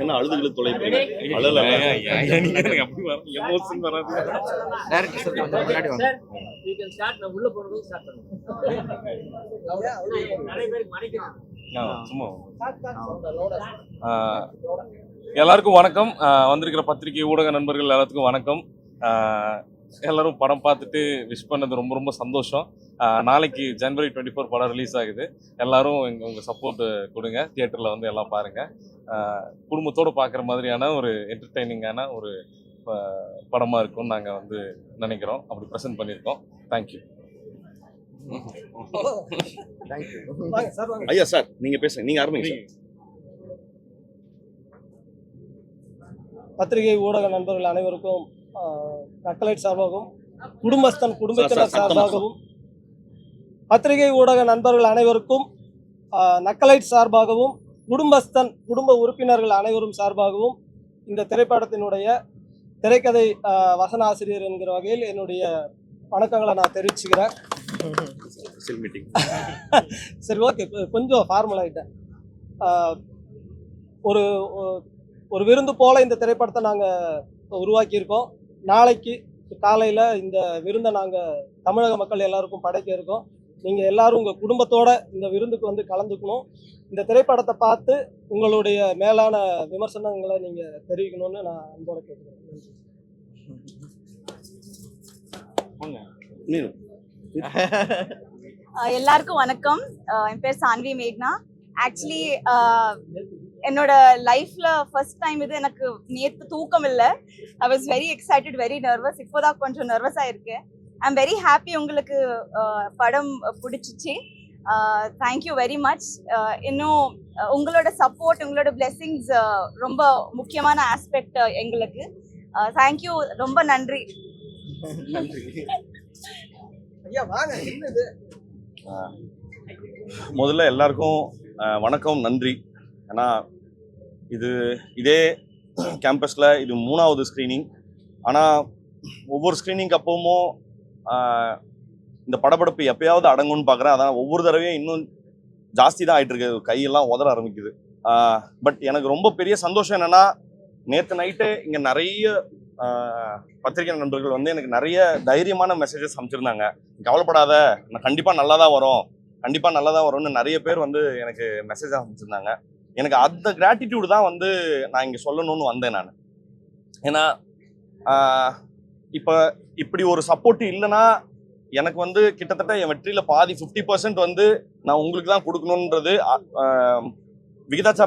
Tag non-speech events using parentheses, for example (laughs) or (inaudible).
என்ன அழுதுகளை தொலைப்பீங்க அழல. எமோஷன் வராது. டேரக்டர் சார் கொஞ்சம் முன்னாடி வாங்க. சார் யூ கேன் ஸ்டார்ட் நான் உள்ள போறது ஸ்டார்ட் பண்ணுங்க. நிறைய பேருக்கு மறைக்கிறாங்க சும்மா. எல்லாருக்கும் வணக்கம். வந்திருக்கிற பத்திரிகை ஊடக நண்பர்கள் எல்லாத்துக்கும் வணக்கம். எல்லாரும் படம் பார்த்துட்டு விஷ் பண்ணது ரொம்ப ரொம்ப சந்தோஷம். நாளைக்கு ஜனவரி டுவெண்ட்டி ஃபோர் படம் ரிலீஸ் ஆகுது. எல்லாரும் எங்க உங்க சப்போர்ட் கொடுங்க. தியேட்டர்ல வந்து எல்லாம் பாருங்க. ஆ, குடும்பத்தோட பார்க்குற மாதிரியான ஒரு என்டர்டைனிங்கான ஒரு ஆ, படமா இருக்கும்னு நாங்க வந்து நினைக்கிறோம். அப்படி ப்ரெசென்ட் பண்ணியிருக்கோம். தேங்க்யூ (laughs) ஐயா சார் நீங்க பேசுங்க. நீங்க ஆரம்பிங்க சார். பத்திரிகை ஊடக நண்பர்கள் அனைவருக்கும் நக்கலைட் சார்பாகவும் குடும்பஸ்தன் குடும்பத்தினர் சார்பாகவும் பத்திரிகை ஊடக நண்பர்கள் அனைவருக்கும் நக்கலைட் சார்பாகவும் குடும்பஸ்தன் குடும்ப உறுப்பினர்கள் அனைவரும் சார்பாகவும் இந்த திரைப்படத்தினுடைய திரைக்கதை ஆஹ், வசன ஆசிரியர் என்கிற வகையில் என்னுடைய வணக்கங்களை நான் தெரிவிச்சுக்கிறேன். (laughs) சரி ஓகே. கொஞ்சம் ஃபார்மல் ஆகிட்டேன் ஒரு ஒரு விருந்து போல இந்த திரைப்படத்தை நாங்கள் உருவாக்கியிருக்கோம். நாளைக்கு காலையில் இந்த விருந்தை நாங்கள் தமிழக மக்கள் எல்லாருக்கும் படைக்க இருக்கோம். நீங்கள் எல்லாரும் உங்கள் குடும்பத்தோட இந்த விருந்துக்கு வந்து கலந்துக்கணும். இந்த திரைப்படத்தை பார்த்து உங்களுடைய மேலான விமர்சனங்களை நீங்கள் தெரிவிக்கணும்னு நான் அன்போட கேட்குறேன் எல்லாருக்கும் வணக்கம். என் பேர் சான்வி மேக்னா. ஆக்சுவலி என்னோட லைஃப்ல ஃபர்ஸ்ட் டைம் இது எனக்கு நேத்து தூக்கம் இல்லை I was very excited very nervous இப்போதான் கொஞ்சம் நர்வஸ் ஆயிருக்கேன் ஐ எம் வெரி ஹாப்பி உங்களுக்கு படம் பிடிச்சிச்சு. தேங்க்யூ வெரி மச் இன்னும் உங்களோட சப்போர்ட் உங்களோட பிளெஸிங்ஸ் ரொம்ப முக்கியமான ஆஸ்பெக்ட் எங்களுக்கு. தேங்க்யூ ரொம்ப நன்றி. ஐயா வாங்க. என்னது? முதல்ல எல்லாருக்கும் வணக்கம் நன்றி. ஏன்னா இது இதே கேம்பஸில் இது மூணாவது ஸ்க்ரீனிங் ஆனால் ஒவ்வொரு ஸ்க்ரீனிங்க்கு அப்பவும் இந்த படபடப்பு எப்பயாவது அடங்கும்னு பார்க்குறேன் அதான் ஒவ்வொரு தடவையும் இன்னும் ஜாஸ்தி தான் ஆகிட்டு இருக்கு கையெல்லாம் உதற ஆரம்பிக்குது. பட் எனக்கு ரொம்ப பெரிய சந்தோஷம் என்னென்னா நேற்று நைட்டு இங்கே நிறைய பத்திரிகை நண்பர்கள் வந்து எனக்கு நிறைய தைரியமான மெசேஜஸ் அமைச்சிருந்தாங்க கவலைப்படாத நான் கண்டிப்பாக நல்லா தான் வரும். கண்டிப்பாக நல்லா தான் வரும்னு நிறைய பேர் வந்து எனக்கு மெசேஜ் அமைச்சிருந்தாங்க எனக்கு அந்த கிராட்டிடியூடு தான் வந்து நான் இங்கே சொல்லணும்னு வந்தேன் நான். ஏன்னா இப்போ இப்படி ஒரு சப்போர்ட் இல்லைன்னா எனக்கு வந்து கிட்டத்தட்ட என் வெற்றியில் பாதி ஃபிஃப்டி பர்சன்ட் வந்து நான் உங்களுக்கு தான் கொடுக்கணுன்றது விகிதாச்சார